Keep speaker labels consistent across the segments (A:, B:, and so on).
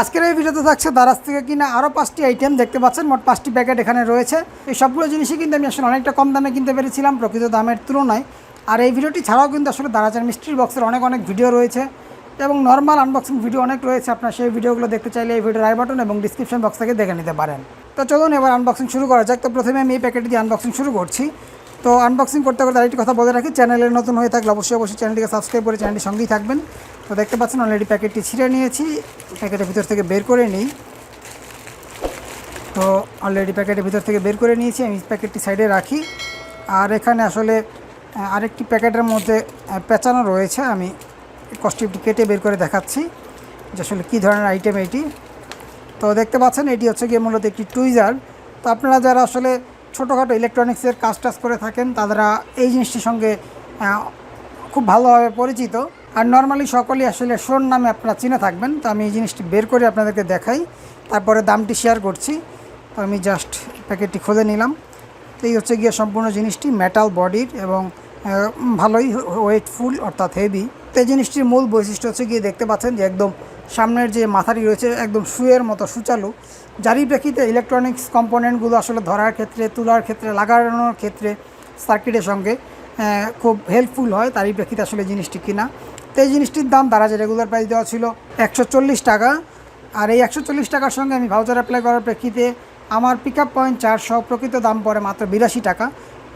A: আজকের এই ভিডিওতে থাকছে দারাজ থেকে কিনা আরও পাঁচটি আইটেম দেখতে পাচ্ছেন। মোট পাঁচটি প্যাকেট এখানে রয়েছে। এই সবগুলো জিনিসই কিন্তু আমি আসলে অনেকটা কম দামে কিনতে পেরেছিলাম প্রকৃত দামের তুলনায়। আর এই ভিডিওটি ছাড়াও কিন্তু আসলে দারাজের মিস্ট্রি বক্সের অনেক অনেক ভিডিও রয়েছে এবং নর্মাল আনবক্সিং ভিডিও অনেক রয়েছে। আপনার সেই ভিডিওগুলো দেখতে চাইলে এই ভিডিওর আই বাটন এবং ডিসক্রিপশন বক্স থেকে দেখে নিতে পারেন। তো চলুন এবার আনবক্সিং শুরু করা যাক। তো প্রথমে আমি এই প্যাকেট দিয়ে আনবক্সিং শুরু করছি। তো আনবক্সিং করতে করতে আরেকটি কথা বলে রাখি চ্যানেলে নতুন হয়ে থাকলে অবশ্যই অবশ্যই চ্যানেলটিকে সাবস্ক্রাইব করে চ্যানেলটির সঙ্গেই থাকবেন। তো দেখতে পাচ্ছেন অলরেডি প্যাকেটটি ছিঁড়ে নিয়েছি প্যাকেটের ভিতর থেকে বের করে নিই। তো অলরেডি প্যাকেটের ভিতর থেকে বের করে নিয়েছি, আমি প্যাকেটটি সাইডে রাখি। আর এখানে আসলে আরেকটি প্যাকেটের মধ্যে পেঁচানো রয়েছে, আমি কস্টিপটি কেটে বের করে দেখাচ্ছি যে আসলে কী ধরনের আইটেম এটি। তো দেখতে পাচ্ছেন, এটি হচ্ছে গিয়ে মূলত একটি টুইজার তো আপনারা যারা আসলে ছোটোখাটো ইলেকট্রনিক্সের কাজ টাজ করে থাকেন তারা এই জিনিসটির সঙ্গে খুব ভালোভাবে পরিচিত। আর নর্মালি সকলেই আসলে শোন নামে আপনারা চিনে থাকবেন, তো আমি এই জিনিসটি বের করে আপনাদেরকে দেখাই, তারপরে দামটি শেয়ার করছি। তো আমি জাস্ট প্যাকেটটি খুলে নিলাম। তো এই হচ্ছে গিয়ে সম্পূর্ণ জিনিসটি মেটাল বডির এবং ভালোই ওয়েটফুল অর্থাৎ হেভি তো এই জিনিসটির মূল বৈশিষ্ট্য হচ্ছে গিয়ে দেখতে পাচ্ছেন যে একদম সামনের যে মাথাটি রয়েছে একদম শুয়ের মতো সুচালু, যারই প্রেক্ষিতে ইলেকট্রনিক্স কম্পোনেন্টগুলো আসলে ধরার ক্ষেত্রে, তোলার ক্ষেত্রে, লাগানোর ক্ষেত্রে সার্কিটের সঙ্গে খুব হেল্পফুল হয়, তারই প্রেক্ষিতে আসলে জিনিসটি কিনা। তো এই জিনিসটির দাম তারা যে রেগুলার প্রাইস দেওয়া ছিল একশো চল্লিশ টাকা। আর এই একশো চল্লিশ টাকার সঙ্গে আমি ভাউচার অ্যাপ্লাই করার প্রেক্ষিতে আমার পিক আপ পয়েন্ট চার সহ প্রকৃত দাম পড়ে মাত্র বিরাশি টাকা।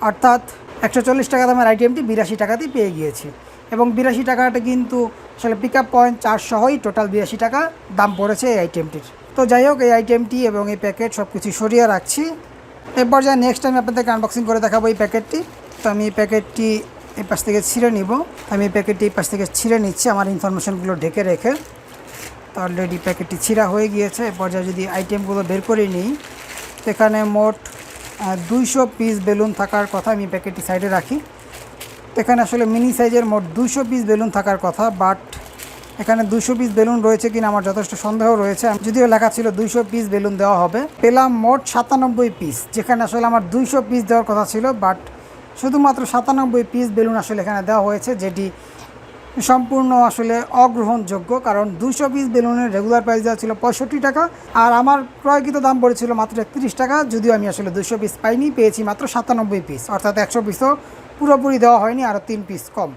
A: অর্থাৎ একশো চল্লিশ টাকা দামের আইটেমটি বিরাশি টাকাতেই পেয়ে গিয়েছি। এবং বিরাশি টাকাটা কিন্তু আসলে পিক আপ পয়েন্ট চার সহই টোটাল বিরাশি টাকা দাম পড়েছে এই আইটেমটির তো যাই হোক, এই আইটেমটি এবং এই প্যাকেট সব কিছু সরিয়ে রাখছি। এরপর যা নেক্সট টাইম আপনাদেরকে আনবক্সিং করে দেখাবো এই প্যাকেটটি তো আমি এই প্যাকেটটি এই পাশ থেকে ছিঁড়ে নিব। আমি এই প্যাকেটটি এই পাশ থেকে ছিঁড়ে নিচ্ছি আমার ইনফরমেশনগুলো ঢেকে রেখে। তো অলরেডি প্যাকেটটি ছিঁড়া হয়ে গিয়েছে। এ পর্যায়ে যদি আইটেমগুলো বের করে নিই, তো এখানে মোট দুইশো পিস বেলুন থাকার কথা আমি প্যাকেটটি সাইডে রাখি। এখানে আসলে মিনি সাইজের মোট দুশো পিস বেলুন থাকার কথা বাট এখানে দুশো পিস বেলুন রয়েছে কিনা আমার যথেষ্ট সন্দেহ রয়েছে। যদিও লেখা ছিল দুইশো পিস বেলুন দেওয়া হবে। পেলাম মোট সাতানব্বই পিস যেখানে আসলে আমার দুইশো পিস দেওয়ার কথা ছিল বাট শুধুমাত্র সাতানব্বই পিস বেলুন আসলে এখানে দেওয়া হয়েছে, যেটি সম্পূর্ণ আসলে অগ্রহণযোগ্য, কারণ দুশো পিস বেলুনের রেগুলার প্রাইস দেওয়া ছিল পঁয়ষট্টি টাকা, আর আমার ক্রয়কৃত দাম পড়েছিল মাত্র একত্রিশ টাকা, যদিও আমি আসলে দুশো পিস পাইনি, পেয়েছি মাত্র সাতানব্বই পিস অর্থাৎ একশো পিসও পুরোপুরি দেওয়া হয়নি আরও তিন পিস কম।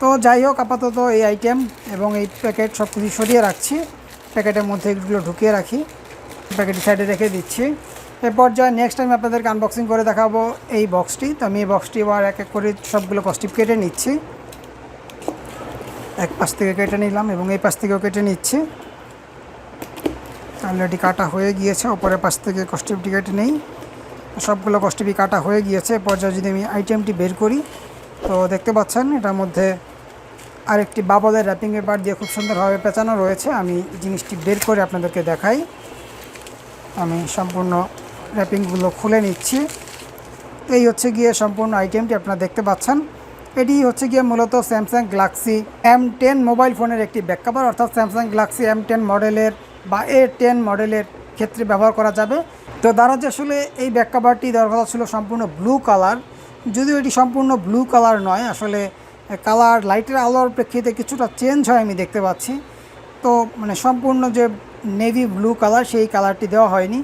A: তো যাই হোক, আপাতত এই আইটেম এবং এই প্যাকেট সব কিছু সরিয়ে রাখছি। প্যাকেটের মধ্যে এগুলো ঢুকিয়ে রাখি। প্যাকেটের সাইডে রেখে দিচ্ছি। এ পর্যায়ে নেক্সট আমি আপনাদেরকে আনবক্সিং করে দেখাবো এই বক্সটি তো আমি এই বক্সটি এবার এক এক করে সবগুলো কস্টিপ কেটে নিচ্ছি। এক পাশ থেকে কেটে নিলাম এবং এই পাশ থেকেও কেটে নিচ্ছি। অলরেডি কাটা হয়ে গিয়েছে, ওপরের পাশ থেকে কস্টিপটি কেটে নেই। সবগুলো কস্টিপি কাটা হয়ে গিয়েছে পর্যায়ে যদি আমি আইটেমটি বের করি, তো দেখতে পাচ্ছেন এটার মধ্যে আরেকটি বাবলের র্যাপিং পেপার দিয়ে খুব সুন্দরভাবে পেঁচানো রয়েছে। আমি জিনিসটি বের করে আপনাদেরকে দেখাই। আমি সম্পূর্ণ র্যাপিংগুলো খুলে নিচ্ছি। এই হচ্ছে গিয়ে সম্পূর্ণ আইটেমটি আপনারা দেখতে পাচ্ছেন। এটি হচ্ছে গিয়ে মূলত Samsung Galaxy M ten mobile ফোনের একটি ব্যাককাভার অর্থাৎ স্যামসাং গ্লাক্সি এম টেন মডেলের বা এ টেন মডেলের ক্ষেত্রে ব্যবহার করা যাবে। তো দারাজ আসলে এই ব্যাককাভারটি দেওয়ার কথা ছিল সম্পূর্ণ ব্লু কালার যদিও এটি সম্পূর্ণ ব্লু কালার নয়, আসলে কালার লাইটের আলোর প্রেক্ষিতে কিছুটা চেঞ্জ হয় আমি দেখতে পাচ্ছি। তো মানে সম্পূর্ণ যে নেভি ব্লু কালার সেই কালারটি দেওয়া হয়নি।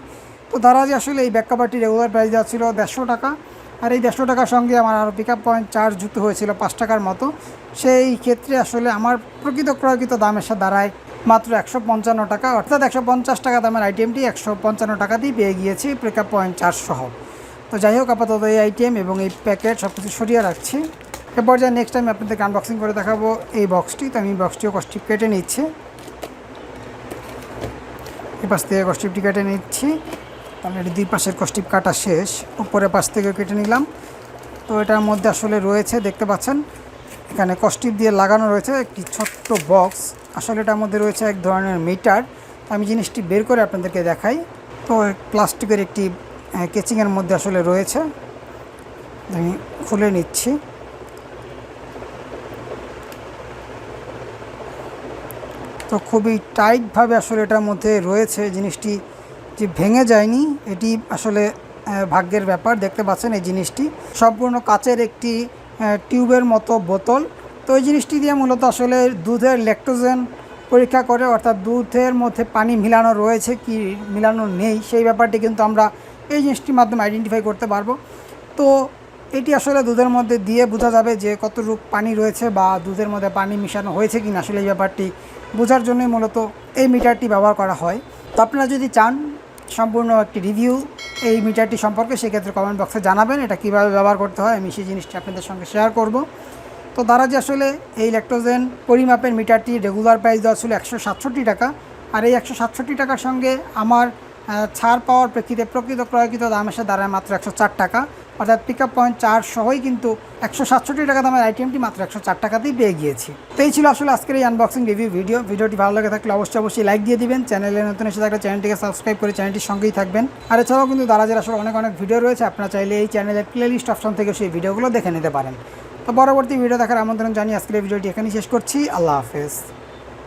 A: তো দারাজ আসলে এই ব্যাক কাভারটি রেগুলার প্রাইস দেওয়া ছিল দেড়শো টাকা। আর এই দেড়শো টাকার সঙ্গে আমার আরও পিক আপ পয়েন্ট চার্জ যুক্ত হয়েছিল পাঁচ টাকার মতো। সেই ক্ষেত্রে আসলে আমার প্রকৃত ক্রয়কৃত দামের সাথে দাঁড়ায় মাত্র একশো পঞ্চান্ন টাকা, অর্থাৎ একশো পঞ্চাশ টাকা দামের আইটেমটি একশো পঞ্চান্ন টাকা টাকাতেই পেয়ে গিয়েছি পিক আপ পয়েন্ট চার্জ সহ তো যাই হোক, আপাতত এই আইটেম এবং এই প্যাকেট সব কিছু সরিয়ে রাখছি। এরপর যা নেক্সট টাইম আপনাদেরকে আনবক্সিং করে দেখাবো এই বক্সটি তো আমি বক্সটিও কস্টিপ কেটে নিচ্ছি। এই পাশ থেকে কস্টিপটি কেটে নিচ্ছি। অলরেডি দুই পাশের কস্টিপ কাটা শেষ। উপরের পাশ থেকে কেটে নিলাম। তো এটার মধ্যে আসলে রয়েছে, দেখতে পাচ্ছেন এখানে কস্টিপ দিয়ে লাগানো রয়েছে একটি ছোট্ট বক্স। আসলে এটার মধ্যে রয়েছে এক ধরনের মিটার। আমি জিনিসটি বের করে আপনাদেরকে দেখাই। তো প্লাস্টিকের একটি কেচিংয়ের মধ্যে আসলে রয়েছে। আমি খুলে নিচ্ছি। তো খুবই টাইটভাবে আসলে এটার মধ্যে রয়েছে জিনিসটি। যে ভেঙে যায়নি, এটি আসলে ভাগ্যের ব্যাপার। দেখতে পাচ্ছেন এই জিনিসটি। সম্পূর্ণ কাচের একটি টিউবের মতো বোতল। তো এই জিনিসটি দিয়ে মূলত আসলে দুধের ল্যাকটোজেন পরীক্ষা করে, অর্থাৎ দুধের মধ্যে পানি মিলানো রয়েছে কি মিলানো নেই, সেই ব্যাপারটি কিন্তু আমরা এই জিনিসটির মাধ্যমে আইডেন্টিফাই করতে পারব। তো এটি আসলে দুধের মধ্যে দিয়ে বোঝা যাবে যে কতটুকু পানি রয়েছে বা দুধের মধ্যে পানি মিশানো হয়েছে কি না আসলে এই ব্যাপারটি বোঝার জন্যই মূলত এই মিটারটি ব্যবহার করা হয়। তো আপনারা যদি চান সম্পূর্ণ একটি রিভিউ এই মিটারটি সম্পর্কে সেক্ষেত্রে কমেন্ট বক্সে জানাবেন, এটা কীভাবে ব্যবহার করতে হয়, আমি সেই জিনিসটি আপনাদের সঙ্গে শেয়ার করব। তো তারা যে আসলে এই ইলেকট্রোজেন পরিমাপের মিটারটি রেগুলার প্রাইস দেওয়া ছিল একশো সাতষট্টি টাকা, আর এই একশো সাতষট্টি টাকার সঙ্গে আমার ছাড় পাওয়ার প্রেক্ষিতে প্রকৃত ক্রয়কৃত দাম এসে দাঁড়ায় মাত্র একশো চার টাকা। অর্থাৎ পিক আপ পয়েন্ট চার সহই কিন্তু একশো সাতষট্টি টাকা দামের আইটেমটি মাত্র একশো চার টাকাতেই পেয়ে গিয়েছি। তো এই ছিল আসলে আজকের এই আনবক্সিং রিভিউ ভিডিও ভিডিওটি ভালো লাগে থাকলে অবশ্যই অবশ্যই লাইক দিয়ে দিবেন। চ্যানেলে নতুন এসে থাকলে চ্যানেলটিকে সাবস্ক্রাইব করে চ্যানেলটির সঙ্গেই থাকবেন। আর এছাড়াও কিন্তু দারাজের আসলে অনেক অনেক ভিডিও রয়েছে, আপনারা চাইলে এই চ্যানেলের প্লেলিস্ট অপশন থেকে সেই ভিডিওগুলো দেখে নিতে পারেন। তো পরবর্তী ভিডিও দেখার আমন্ত্রণ জানিয়ে আজকের ভিডিওটি এখানেই শেষ করছি। আল্লাহ হাফেজ।